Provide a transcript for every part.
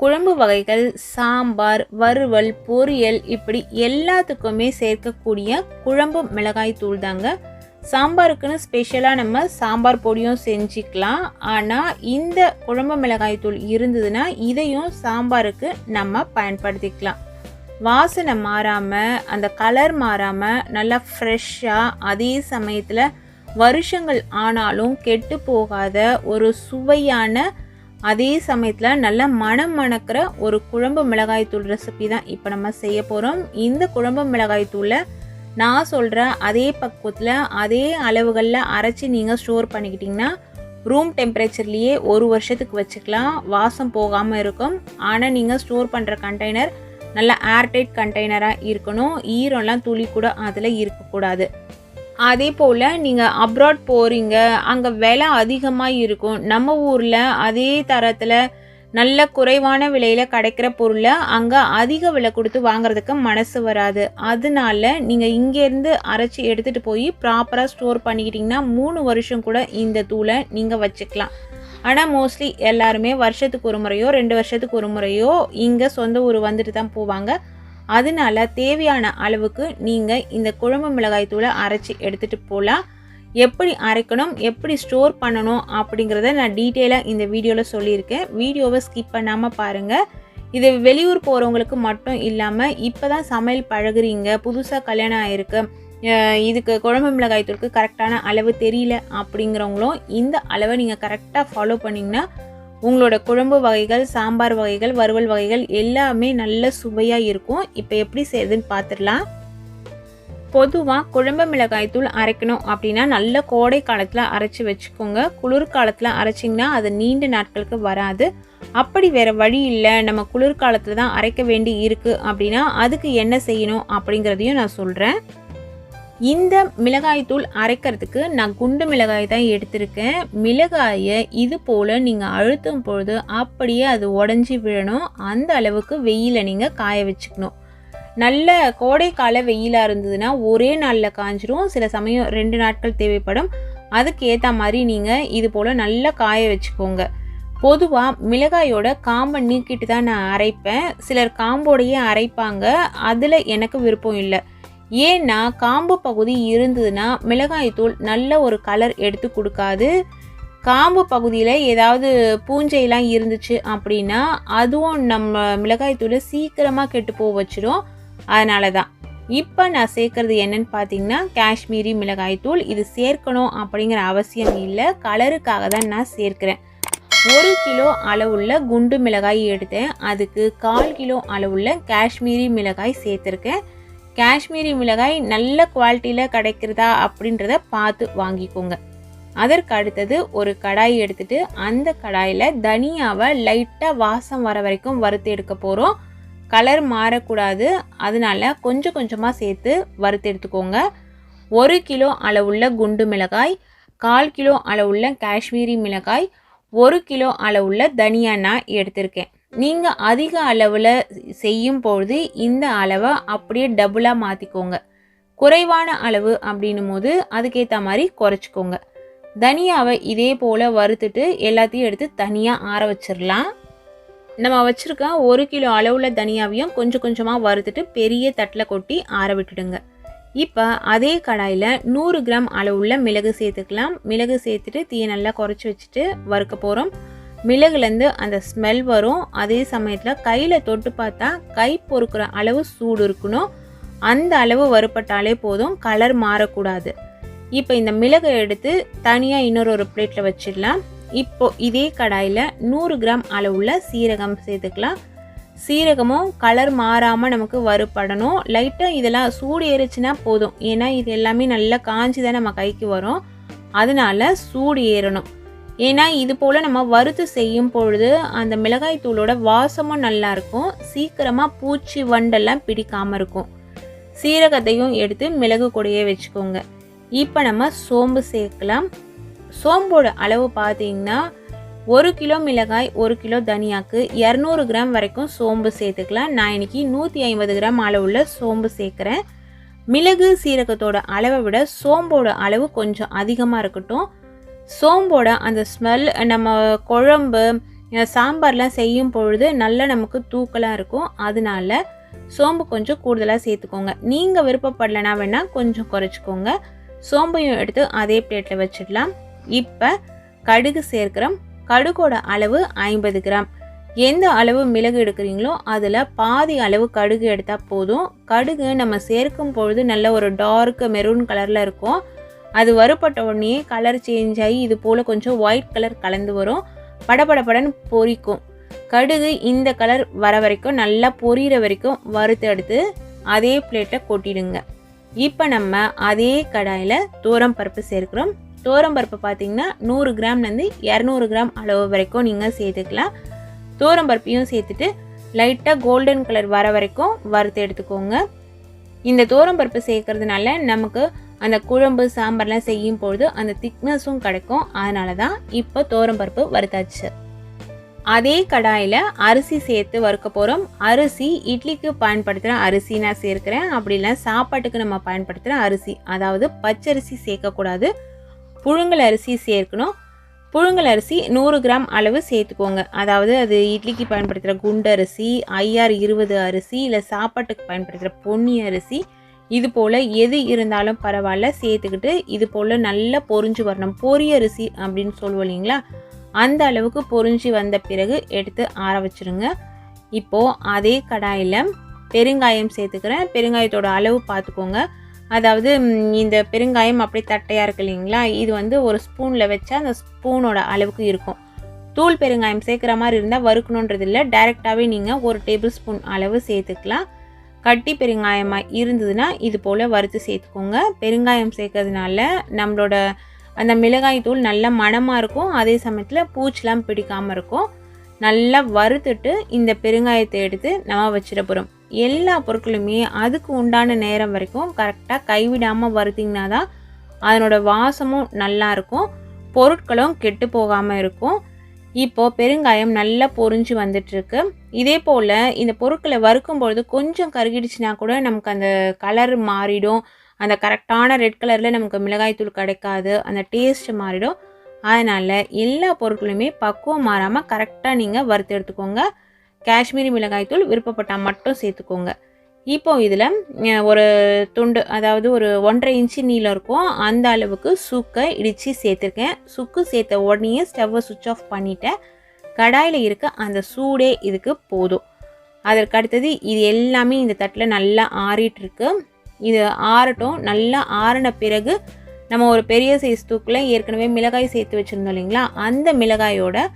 குழம்பு வகைகள் சாம்பார் வறுவல் பொரியல் இப்படி எல்லாத்துக்குமே சேர்க்கக்கூடிய குழம்பு மிளகாய் தூள் தாங்க. சாம்பாருக்குன்னு ஸ்பெஷலாக நம்ம சாம்பார் பொடியும் செஞ்சுக்கலாம். ஆனால் இந்த குழம்பு மிளகாய் தூள் இருந்ததுன்னா இதையும் சாம்பாருக்கு நம்ம பயன்படுத்திக்கலாம். வாசனை மாறாமல் அந்த கலர் மாறாமல் நல்லா ஃப்ரெஷ்ஷாக அதே சமயத்தில் வருஷங்கள் ஆனாலும் கெட்டு போகாத ஒரு சுவையான அதே சமயத்தில் நல்ல மனம் மணக்கிற ஒரு குழம்பு மிளகாய் தூள் ரெசிபி தான் இப்போ நம்ம செய்ய போகிறோம் இந்த குழம்பு மிளகாய் தூளை நான் சொல்கிற அதே பக்குவத்தில் அதே அளவுகளில் அரைச்சி நீங்கள் ஸ்டோர் பண்ணிக்கிட்டிங்கன்னா ரூம் டெம்பரேச்சர்லேயே ஒரு வருஷத்துக்கு வச்சுக்கலாம். வாசம் போகாமல் இருக்கும். ஆனால் நீங்கள் ஸ்டோர் பண்ணுற கண்டெய்னர் நல்ல ஏர்டைட் கண்டெய்னராக இருக்கணும். ஈரம்லாம் துளி கூட அதில் இருக்கக்கூடாது. அதே போல் நீங்கள் அப்ராட் போகிறீங்க அங்கே விலை அதிகமாக இருக்கும். நம்ம ஊரில் அதே தரத்தில் நல்ல குறைவான விலையில் கிடைக்கிற பொருளை அங்கே அதிக விலை கொடுத்து வாங்குறதுக்கு மனசு வராது. அதனால நீங்கள் இங்கேருந்து அரைச்சி எடுத்துகிட்டு போய் ப்ராப்பராக ஸ்டோர் பண்ணிக்கிட்டிங்கன்னா மூணு வருஷம் கூட இந்த தூளை நீங்கள் வச்சுக்கலாம். ஆனால் மோஸ்ட்லி எல்லாருமே வருஷத்துக்கு ஒரு முறையோ ரெண்டு வருஷத்துக்கு ஒரு முறையோ இங்கே சொந்த ஊர் வந்துட்டு தான் போவாங்க. அதனால தேவையான அளவுக்கு நீங்கள் இந்த குழம்பு மிளகாய் தூளை அரைச்சி எடுத்துகிட்டு போகலாம் எப்படி அரைக்கணும் எப்படி ஸ்டோர் பண்ணணும் அப்படிங்கிறத நான் டீட்டெயிலாக இந்த வீடியோவில் சொல்லியிருக்கேன். வீடியோவை ஸ்கிப் பண்ணாமல் பாருங்கள் இது வெளியூர் போகிறவங்களுக்கு மட்டும் இல்லாமல் இப்போ தான் சமையல் பழகுறீங்க புதுசாக கல்யாணம் ஆகிருக்கு இதுக்கு குழம்பு மிளகாய் தூளுக்கு கரெக்டான அளவு தெரியல அப்படிங்கிறவங்களும் இந்த அளவை நீங்கள் கரெக்டாக ஃபாலோ பண்ணிங்கன்னா உங்களோட குழம்பு வகைகள் சாம்பார் வகைகள் வறுவல் வகைகள் எல்லாமே நல்ல சுவையாக இருக்கும். இப்போ எப்படி செய்யுதுன்னு பார்த்துடலாம் பொதுவாக குழம்பு மிளகாய் தூள் அரைக்கணும் அப்படின்னா நல்ல கோடை காலத்தில் அரைச்சி வச்சுக்கோங்க. குளிர் காலத்தில் அரைச்சிங்கன்னா அது நீண்ட நாட்களுக்கு வராது. அப்படி வேறு வழி இல்லை. நம்ம குளிர்காலத்தில் தான் அரைக்க வேண்டி இருக்குது அப்படின்னா அதுக்கு என்ன செய்யணும் அப்படிங்கிறதையும் நான் சொல்கிறேன் இந்த மிளகாய் தூள் அரைக்கிறதுக்கு நான் குண்டு மிளகாய் தான் எடுத்திருக்கேன். மிளகாயை இது போல் நீங்கள் அழுத்தும் பொழுது அப்படியே அது உடஞ்சி விழணும். அந்த அளவுக்கு வெயிலை நீங்கள் காய வச்சுக்கணும். நல்ல கோடைக்கால வெயிலாக இருந்ததுன்னா ஒரே நாளில் காஞ்சிரும். சில சமயம் ரெண்டு நாட்கள் தேவைப்படும். அதுக்கு ஏற்ற மாதிரி நீங்கள் இது போல் நல்லா காய வச்சுக்கோங்க. பொதுவாக மிளகாயோட காம்பை நீக்கிட்டு தான் நான் அரைப்பேன். சிலர் காம்போடையே அரைப்பாங்க. அதில் எனக்கு விருப்பம் இல்லை. ஏன்னா காம்பு பகுதி இருந்ததுன்னா மிளகாய்த்தூள் நல்ல ஒரு கலர் எடுத்து கொடுக்காது. காம்பு பகுதியில் ஏதாவது பூஞ்சையெல்லாம் இருந்துச்சு அப்படின்னா அதுவும் நம்ம மிளகாய்த்தூளை சீக்கிரமாக கெட்டு போக வச்சிடும் அதனால தான் இப்போ நான் சேர்க்குறது என்னன்னு பார்த்தீங்கன்னா காஷ்மீரி மிளகாய்த்தூள் இது சேர்க்கணும் அப்படிங்கிற அவசியம் இல்லை. கலருக்காக தான் நான் சேர்க்குறேன். ஒரு கிலோ அளவுள்ள குண்டு மிளகாய் எடுத்தேன். அதுக்கு கால் கிலோ அளவுள்ள காஷ்மீரி மிளகாய் சேர்த்துருக்கேன். காஷ்மீரி மிளகாய் நல்ல குவாலிட்டியில் கிடைக்கிறதா அப்படின்றத பார்த்து வாங்கிக்கோங்க. அதற்கு அடுத்தது ஒரு கடாய் எடுத்துட்டு அந்த கடாயில் தனியாவை லைட்டாக வாசம் வர வரைக்கும் வறுத்து எடுக்க போகிறோம் கலர் மாறக்கூடாது. அதனால கொஞ்சம் கொஞ்சமாக சேர்த்து வறுத்து எடுத்துக்கோங்க. ஒரு கிலோ அளவுள்ள குண்டு மிளகாய் கால் கிலோ அளவுள்ள காஷ்மீரி மிளகாய் ஒரு கிலோ அளவுள்ள தனியா நான் எடுத்திருக்கேன். நீங்கள் அதிக அளவில் செய்யும் பொழுது இந்த அளவை அப்படியே டபுளாக மாற்றிக்கோங்க குறைவான அளவு அப்படின்னும் போது அதுக்கேற்ற மாதிரி குறைச்சிக்கோங்க. தனியாவை இதே போல் வறுத்துட்டு எல்லாத்தையும் எடுத்து தனியாக ஆற வச்சிடலாம் நம்ம வச்சுருக்க ஒரு கிலோ அளவில் தனியாவையும் கொஞ்சம் கொஞ்சமாக வறுத்துட்டு பெரிய தட்டில் கொட்டி ஆற விட்டுடுங்க. இப்போ அதே கடாயில் நூறு கிராம் அளவுள்ள மிளகு சேர்த்துக்கலாம். மிளகு சேர்த்துட்டு தீயை நல்லா குறைச்சி வச்சுட்டு வறுக்க போகிறோம் மிளகுலேருந்து அந்த ஸ்மெல் வரும். அதே சமயத்தில் கையில் தொட்டு பார்த்தா கை பொறுக்கிற அளவு சூடு இருக்கணும். அந்த அளவு வறுப்பட்டாலே போதும் கலர் மாறக்கூடாது. இப்போ இந்த மிளகை எடுத்து தனியாக இன்னொரு ஒரு பிளேட்டில் வச்சிடலாம். இப்போ இதே கடாயில் நூறு கிராம் அளவுள்ள சீரகம் சேர்த்துக்கலாம். சீரகமும் கலர் மாறாமல் நமக்கு வறுப்படணும் லைட்டாக இதெல்லாம் சூடு ஏறிச்சுன்னா போதும். ஏன்னா இது எல்லாமே நல்லா காஞ்சி தான் நம்ம கைக்கு வரும். அதனால சூடு ஏறணும். ஏன்னா இது போல் நம்ம வறுத்து செய்யும் பொழுது அந்த மிளகாய் தூளோட வாசமும் நல்லா இருக்கும். சீக்கிரமாக பூச்சி வண்டெல்லாம் பிடிக்காமல் இருக்கும். சீரகத்தையும் எடுத்து மிளகு கொடியே வச்சுக்கோங்க. இப்போ நம்ம சோம்பு சேர்க்கலாம். சோம்போட அளவு பார்த்தீங்கன்னா ஒரு கிலோ மிளகாய் ஒரு கிலோ தனியாக்கு இரநூறு கிராம் வரைக்கும் சோம்பு சேர்த்துக்கலாம். நான் இன்னைக்கு நூற்றி ஐம்பது கிராம் அளவுள்ள சோம்பு சேர்க்குறேன். மிளகு சீரகத்தோட அளவை விட சோம்போட அளவு கொஞ்சம் அதிகமாக இருக்கட்டும். சோம்போட அந்த ஸ்மெல் நம்ம குழம்பு சாம்பார்லாம் செய்யும் பொழுது நல்லா நமக்கு தூக்கலாக இருக்கும். அதனால சோம்பு கொஞ்சம் கூடுதலாக சேர்த்துக்கோங்க. நீங்கள் விருப்பப்படலைன்னா வேணால் கொஞ்சம் குறைச்சிக்கோங்க. சோம்பையும் எடுத்து அதே பிளேட்டில் வச்சிடலாம். இப்போ கடுகு சேர்க்குறோம் கடுகோட அளவு ஐம்பது கிராம். எந்த அளவு மிளகு எடுக்கிறீங்களோ அதில் பாதி அளவு கடுகு எடுத்தால் போதும். கடுகு நம்ம சேர்க்கும் பொழுது நல்ல ஒரு டார்க் மெரூன் கலரில் இருக்கும். அது வறுப்பட்ட உடனே கலர் சேஞ்ச் ஆகி இது போல் கொஞ்சம் ஒயிட் கலர் கலந்து வரும். படபடபடன்னு பொரிக்கும். கடுகு இந்த கலர் வர வரைக்கும் நல்லா பொரியிற வரைக்கும் வறுத்து எடுத்து அதே பிளேட்டில் கொட்டிடுங்க. இப்போ நம்ம அதே கடாயில் தோரம் பருப்பு சேர்க்குறோம். தோரம் பருப்பு பார்த்தீங்கன்னா நூறு கிராம்லேருந்து இரநூறு கிராம் அளவு வரைக்கும் நீங்கள் சேர்த்துக்கலாம். தோரம் பருப்பையும் சேர்த்துட்டு லைட்டாக கோல்டன் கலர் வர வரைக்கும் வறுத்து எடுத்துக்கோங்க. இந்த தோரம் பருப்பு சேர்க்கறதுனால நமக்கு அந்த குழம்பு சாம்பார்லாம் செய்யும் பொழுது அந்த திக்னஸும் கிடைக்கும். அதனால தான் இப்போ தோரம்பருப்பு வறுத்தாச்சு. அதே கடாயில் அரிசி சேர்த்து வறுக்க போகிறோம் அரிசி இட்லிக்கு பயன்படுத்துகிற அரிசி நான் சேர்க்கிறேன். அப்படி இல்லை சாப்பாட்டுக்கு நம்ம பயன்படுத்துகிற அரிசி. அதாவது பச்சரிசி சேர்க்கக்கூடாது. புழுங்கல் அரிசி சேர்க்கணும். புழுங்கல் அரிசி நூறு கிராம் அளவு சேர்த்துக்கோங்க. அதாவது அது இட்லிக்கு பயன்படுத்துகிற குண்டு அரிசி ஐஆர் இருபது அரிசி இல்லை சாப்பாட்டுக்கு பயன்படுத்துகிற பொன்னி அரிசி இது போல் எது இருந்தாலும் பரவாயில்ல சேர்த்துக்கிட்டு இது போல் நல்லா பொரிஞ்சு வரணும். பொரிய அரிசி அப்படின்னு சொல்லுவோம் இல்லைங்களா? அந்த அளவுக்கு பொரிஞ்சு வந்த பிறகு எடுத்து ஆற வச்சுருங்க. இப்போது அதே கடாயில் பெருங்காயம் சேர்த்துக்கிறேன். பெருங்காயத்தோட அளவு பார்த்துக்கோங்க. அதாவது இந்த பெருங்காயம் அப்படியே தட்டையாக இருக்கு இல்லைங்களா? இது வந்து ஒரு ஸ்பூனில் வச்சா அந்த ஸ்பூனோட அளவுக்கு இருக்கும். தூள் பெருங்காயம் சேர்க்குற மாதிரி இருந்தால் வறுக்கணுன்றது இல்லை டைரெக்டாகவே நீங்கள் ஒரு டேபிள் ஸ்பூன் அளவு சேர்த்துக்கலாம். கட்டி பெருங்காயமாக இருந்ததுன்னா இது போல் வறுத்து சேர்த்துக்கோங்க. பெருங்காயம் சேர்க்கறதுனால நம்மளோட அந்த மிளகாய் தூள் நல்ல மணமாக இருக்கும். அதே சமயத்தில் பூச்சிலாம் பிடிக்காமல் இருக்கும். நல்லா வறுத்துட்டு இந்த பெருங்காயத்தை எடுத்து நம்ம வச்சிட போகிறோம் எல்லா பொருட்களுமே அதுக்கு உண்டான நேரம் வரைக்கும் கரெக்டாக கைவிடாமல் வறுத்திங்கன்னா தான் அதனோட வாசமும் நல்லா இருக்கும். பொருட்களும் கெட்டு போகாமல் இருக்கும். இப்போ பெருங்காயம் நல்லா பொரிஞ்சு வந்துட்டுருக்கு. இதே போல் இந்த பொருட்களை வறுக்கும் பொழுது கொஞ்சம் கருகிடுச்சுனா கூட நமக்கு அந்த கலர் மாறிடும். அந்த கரெக்டான ரெட் கலரில் நமக்கு மிளகாய்த்தூள் கிடைக்காது. அந்த டேஸ்ட் மாறிடும். அதனால் எல்லா பொருட்களுமே பக்குவம் மாறாமல் கரெக்டாக நீங்கள் வறுத்து எடுத்துக்கோங்க. காஷ்மீரி மிளகாய்த்தூள் விருப்பப்பட்டால் மட்டும் சேர்த்துக்கோங்க. இப்போ இதில் ஒரு துண்டு அதாவது ஒரு ஒன்றரை இன்ச்சு நீளம் இருக்கும். அந்த அளவுக்கு சுக்கை இடித்து சேர்த்துருக்கேன். சுக்கு சேர்த்த உடனே ஸ்டவ்வை சுவிட்ச் ஆஃப் பண்ணிட்டேன். கடாயில் இருக்க அந்த சூடே இதுக்கு போதும். அதற்கு அடுத்தது இது எல்லாமே இந்த தட்டில் நல்லா ஆறிட்டுருக்கு. இது ஆறட்டும். நல்லா ஆறின பிறகு நம்ம ஒரு பெரிய சைஸ் தூக்கில் ஏற்கனவே மிளகாய் சேர்த்து வச்சுருந்தோம் இல்லைங்களா? அந்த மிளகாயோட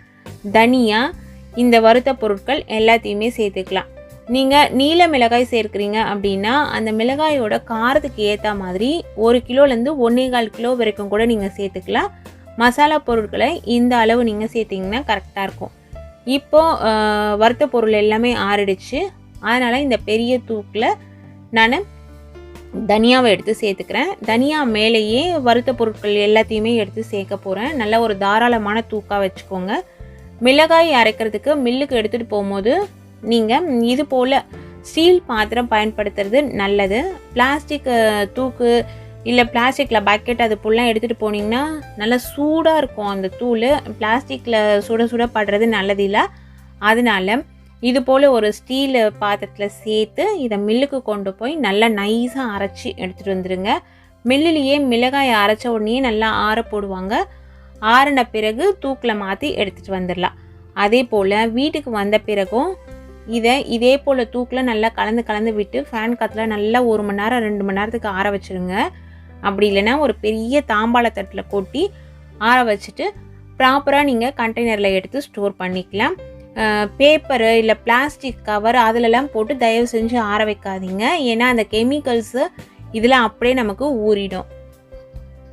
தனியாக இந்த வறுத்த பொருட்கள் எல்லாத்தையுமே சேர்த்துக்கலாம். நீங்கள் நீல மிளகாய் சேர்க்குறீங்க அப்படின்னா அந்த மிளகாயோட காரத்துக்கு ஏற்ற மாதிரி ஒரு கிலோலேருந்து ஒன்றே கால் கிலோ வரைக்கும் கூட நீங்கள் சேர்த்துக்கலாம். மசாலா பொருட்களை இந்த அளவு நீங்கள் சேர்த்திங்கன்னா கரெக்டாக இருக்கும். இப்போது வறுத்த பொருள் எல்லாமே ஆறிடுச்சு. அதனால் இந்த பெரிய தூக்கில் நான் தனியாவை எடுத்து சேர்த்துக்கிறேன். தனியா மேலேயே வறுத்த பொருட்கள் எல்லாத்தையுமே எடுத்து சேர்க்க போகிறேன் நல்ல ஒரு தாராளமான தூக்காக வச்சுக்கோங்க. மிளகாய் அரைக்கிறதுக்கு மில்லுக்கு எடுத்துகிட்டு போகும்போது நீங்கள் இது போல் ஸ்டீல் பாத்திரம் பயன்படுத்துறது நல்லது. பிளாஸ்டிக் தூக்கு இல்லை பிளாஸ்டிக்கில் பக்கெட் அது புல்லாம் எடுத்துகிட்டு போனீங்கன்னா நல்லா சூடாக இருக்கும் அந்த தூள். பிளாஸ்டிக்கில் சுட சுட படுறது நல்லது இல்லை. அதனால இது போல் ஒரு ஸ்டீல் பாத்திரத்தில் சேர்த்து இதை மில்லுக்கு கொண்டு போய் நல்லா நைஸாக அரைச்சி எடுத்துகிட்டு வந்துடுங்க மில்லுலேயே மிளகாயை அரைச்ச உடனே நல்லா ஆற போடுவாங்க. ஆறின பிறகு தூக்கில் மாற்றி எடுத்துகிட்டு வந்துடலாம் அதே போல் வீட்டுக்கு வந்த பிறகும் இதை இதே போல் தூக்கில் நல்லா கலந்து கலந்து விட்டு ஃபேன் காற்றுல நல்லா ஒரு மணி நேரம் ரெண்டு மணி நேரத்துக்கு ஆற வச்சுருங்க. அப்படி இல்லைன்னா ஒரு பெரிய தாம்பாள தட்டில் கொட்டி ஆற வச்சுட்டு ப்ராப்பராக நீங்கள் கண்டெய்னரில் எடுத்து ஸ்டோர் பண்ணிக்கலாம். பேப்பரு இல்லை பிளாஸ்டிக் கவர் அதிலெல்லாம் போட்டு தயவு செஞ்சு ஆற வைக்காதீங்க. ஏன்னா அந்த கெமிக்கல்ஸு இதில் அப்படியே நமக்கு ஊறிடும்.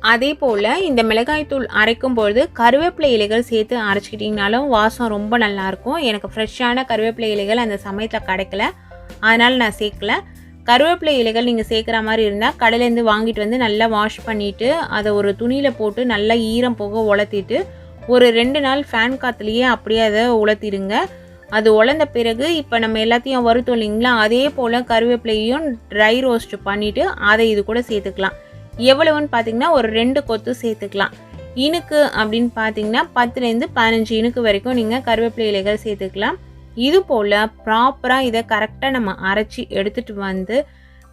அதே போல் இந்த மிளகாய்த்தூள் அரைக்கும் பொழுது கருவேப்பிலை இலைகள் சேர்த்து அரைச்சிக்கிட்டிங்கனாலும் வாசம் ரொம்ப நல்லாயிருக்கும் எனக்கு ஃப்ரெஷ்ஷான கருவேப்பிலை இலைகள் அந்த சமயத்தில் கிடைக்கல. அதனால் நான் சேர்க்கல. கருவேப்பிலை இலைகள் நீங்கள் சேர்க்குற மாதிரி இருந்தால் கடையிலேருந்து வாங்கிட்டு வந்து நல்லா வாஷ் பண்ணிவிட்டு அதை ஒரு துணியில் போட்டு நல்லா ஈரம் போக உலர்த்திட்டு ஒரு ரெண்டு நாள் ஃபேன் காற்றுலையே அப்படியே அதை உலர்த்திடுங்க அது உலர்ந்த பிறகு இப்போ நம்ம எல்லாத்தையும் வறுத்தோம் இல்லைங்களா? அதே போல் கருவேப்பிலையும் ட்ரை ரோஸ்ட் பண்ணிவிட்டு அதை இது கூட சேர்த்துக்கலாம். எவ்வளவுன்னு பார்த்தீங்கன்னா ஒரு ரெண்டு கொத்து சேர்த்துக்கலாம். இனுக்கு அப்படின்னு பார்த்தீங்கன்னா பத்துலேருந்து பதினஞ்சு இனுக்கு வரைக்கும் நீங்கள் கருவேப்பிலை இலைகள் சேர்த்துக்கலாம். இது போல் ப்ராப்பராக இதை கரெக்டாக நம்ம அரைச்சி எடுத்துகிட்டு வந்து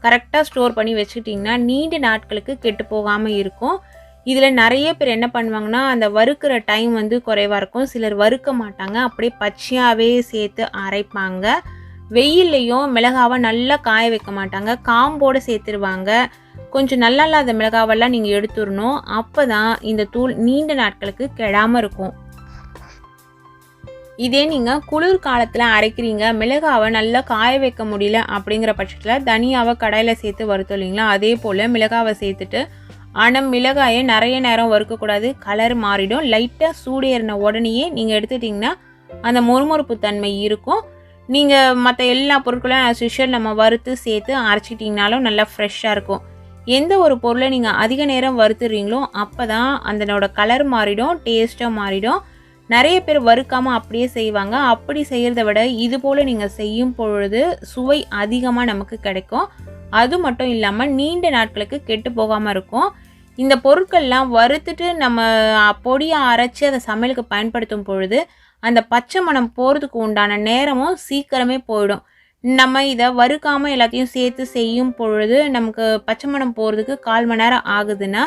கரெக்டாக ஸ்டோர் பண்ணி வச்சுக்கிட்டிங்கன்னா நீண்ட நாட்களுக்கு கெட்டு போகாமல் இருக்கும். இதில் நிறைய பேர் என்ன பண்ணுவாங்கன்னா அந்த வறுக்கிற டைம் வந்து குறைவாக இருக்கும். சிலர் வறுக்க மாட்டாங்க. அப்படியே பச்சையாகவே சேர்த்து அரைப்பாங்க. வெயில்லையும் மிளகாவை நல்லா காய வைக்க மாட்டாங்க. காம்போடு சேர்த்துருவாங்க. கொஞ்சம் நல்லா இல்லாத மிளகாவெல்லாம் நீங்கள் எடுத்துடணும். அப்போ தான் இந்த தூள் நீண்ட நாட்களுக்கு கெடாமல் இருக்கும். இதே நீங்கள் குளிர் காலத்தில் அரைக்கிறீங்க. மிளகாவை நல்லா காய வைக்க முடியல அப்படிங்கிற பட்சத்தில் தனியாவை கடாயில் சேர்த்து வறுத்தோம் இல்லைங்களா? அதே போல் மிளகாவை சேர்த்துட்டு ஆனால் மிளகாயை நிறைய நேரம் வறுக்கக்கூடாது. கலர் மாறிடும். லைட்டாக சூடேறின உடனேயே நீங்கள் எடுத்துட்டிங்கன்னா அந்த மொறுமொறுப்பு தன்மை இருக்கும். நீங்கள் மற்ற எல்லா பொருட்களையும் as நம்ம வறுத்து சேர்த்து அரைச்சிட்டிங்கனாலும் நல்லா ஃப்ரெஷ்ஷாக இருக்கும். எந்த ஒரு பொருளை நீங்கள் அதிக நேரம் வறுத்துறீங்களோ அப்போ தான் அதனோட கலர் மாறிடும் டேஸ்ட்டாக மாறிடும். நிறைய பேர் வறுக்காமல் அப்படியே செய்வாங்க. அப்படி செய்கிறத விட இது போல் நீங்கள் செய்யும் பொழுது சுவை அதிகமாக நமக்கு கிடைக்கும். அது மட்டும் இல்லாமல் நீண்ட நாட்களுக்கு கெட்டு போகாமல் இருக்கும். இந்த பொருட்கள்லாம் வறுத்துட்டு நம்ம பொடியை அரைச்சி அதை சமையலுக்கு பயன்படுத்தும் பொழுது அந்த பச்சை மணம் போகிறதுக்கு உண்டான நேரமும் சீக்கிரமே போயிடும். நம்ம இதை வறுக்காமல் எல்லாத்தையும் சேர்த்து செய்யும் பொழுது நமக்கு பச்சை மணம் போகிறதுக்கு கால் மணி நேரம் ஆகுதுன்னா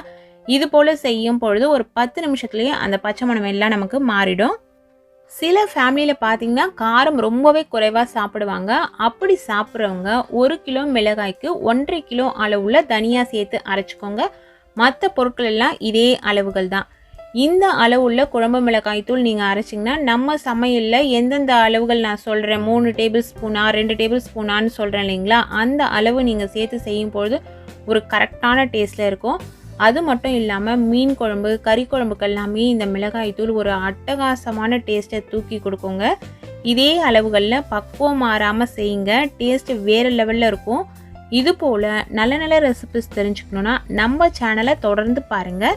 இது போல் செய்யும் பொழுது ஒரு பத்து நிமிஷத்துலேயே அந்த பச்சை மணம் எல்லாம் நமக்கு மாறிடும். சில ஃபேமிலியில் பார்த்தீங்கன்னா காரம் ரொம்பவே குறைவாக சாப்பிடுவாங்க. அப்படி சாப்பிட்றவங்க ஒரு கிலோ மிளகாய்க்கு ஒன்றரை கிலோ அளவுள்ள தனியாக சேர்த்து அரைச்சிக்கோங்க. மற்ற பொருட்கள் எல்லாம் இதே அளவுகள் தான். இந்த அளவுள்ள குழம்பு மிளகாய் தூள் நீங்கள் அரைச்சிங்கன்னா நம்ம சமையலில் எந்தெந்த அளவுகள் நான் சொல்கிறேன் மூணு டேபிள் ஸ்பூனா ரெண்டு டேபிள் ஸ்பூனான்னு சொல்கிறேன் இல்லைங்களா? அந்த அளவு நீங்கள் சேர்த்து செய்யும் பொழுது ஒரு கரெக்டான டேஸ்ட்டில் இருக்கும். அது மட்டும் இல்லாமல் மீன் குழம்பு கறி குழம்புக்கு எல்லாமே இந்த மிளகாய் தூள் ஒரு அட்டகாசமான டேஸ்ட்டை தூக்கி கொடுக்குங்க. இதே அளவுகளில் பக்குவம் மாறாமல் செய்யுங்க. டேஸ்ட்டு வேறு லெவலில் இருக்கும். இது போல் நல்ல நல்ல ரெசிபிஸ் தெரிஞ்சுக்கணுன்னா நம்ம சேனலை தொடர்ந்து பாருங்கள்